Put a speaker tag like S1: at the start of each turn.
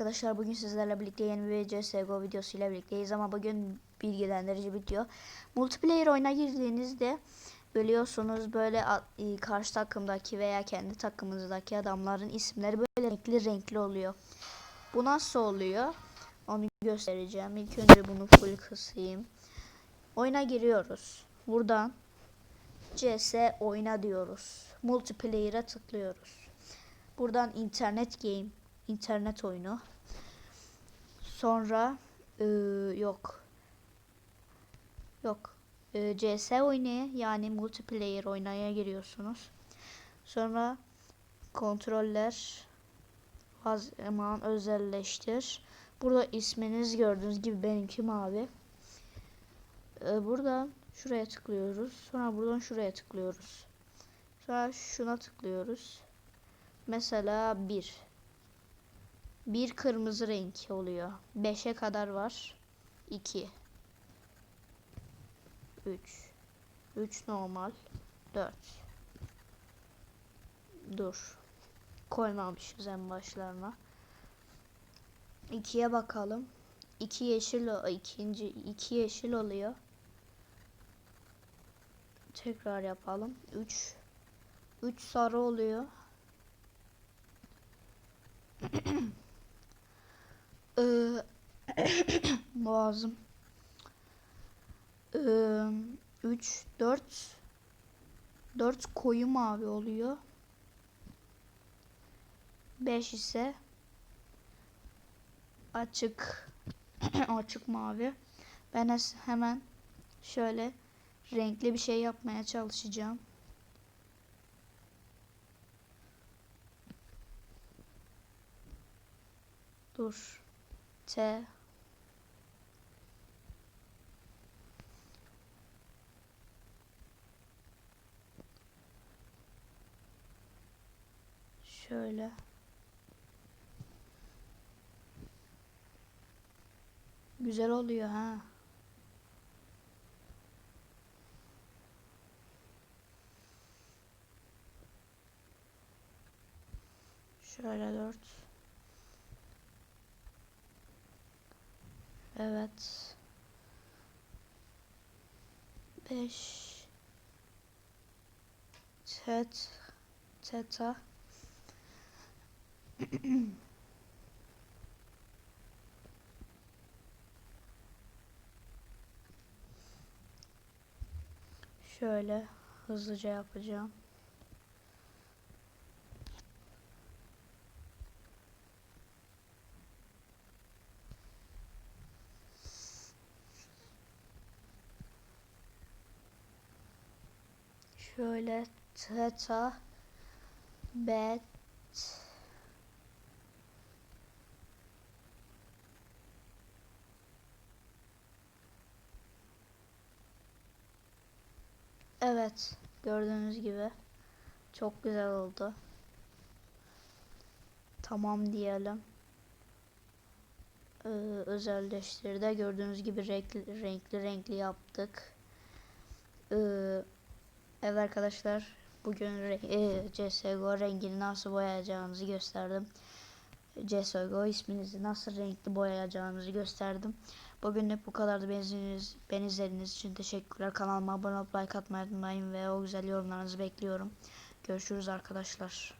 S1: arkadaşlar bugün sizlerle birlikte yeni bir CSGO videosu ile birlikteyiz ama bugün bilgilendirici video. Multiplayer oyuna girdiğinizde biliyorsunuz böyle e, karşı takımdaki veya kendi takımınızdaki adamların isimleri böyle renkli renkli oluyor. Bu nasıl oluyor? Onu göstereceğim. İlk önce bunu full kısayım. Oyuna giriyoruz. Buradan CS oyna diyoruz. Multiplayer'a tıklıyoruz. Buradan internet game, internet oyunu. Sonra eee, yok. Yok. Eee, CS oynaya yani multiplayer oynaya giriyorsunuz. Sonra kontroller az aman özelleştir. Burada isminiz gördüğünüz gibi benimki mavi. Eee, buradan şuraya tıklıyoruz. Sonra buradan şuraya tıklıyoruz. Sonra şuna tıklıyoruz. Mesela 1. 1 kırmızı renk oluyor. 5'e kadar var. 2. 3. 3 normal. 4. Dur. Koymamışız en başlarına. 2'ye bakalım. 2 yeşil o ikinci 2 yeşil oluyor. Tekrar yapalım. 3 3 sarı oluyor. Boğazım. 3 4 4 koyu mavi oluyor. 5 ise açık açık mavi. Ben hemen şöyle renkli bir şey yapmaya çalışacağım. Dur. T. Şöyle. Güzel oluyor ha. Şöyle dört. Evet. 5 Tet Teta Şöyle hızlıca yapacağım. Şöyle teta bet Evet gördüğünüz gibi çok güzel oldu. Tamam diyelim. Ee, özelleştirde gördüğünüz gibi renkli renkli, renkli yaptık. Ee, Evet arkadaşlar bugün re- e, CSGO rengini nasıl boyayacağınızı gösterdim. CSGO isminizi nasıl renkli boyayacağınızı gösterdim. Bugünlük bu kadardı. Benziniz, beni izlediğiniz için teşekkürler. Kanalıma abone olup like atmayı unutmayın ve o güzel yorumlarınızı bekliyorum. Görüşürüz arkadaşlar.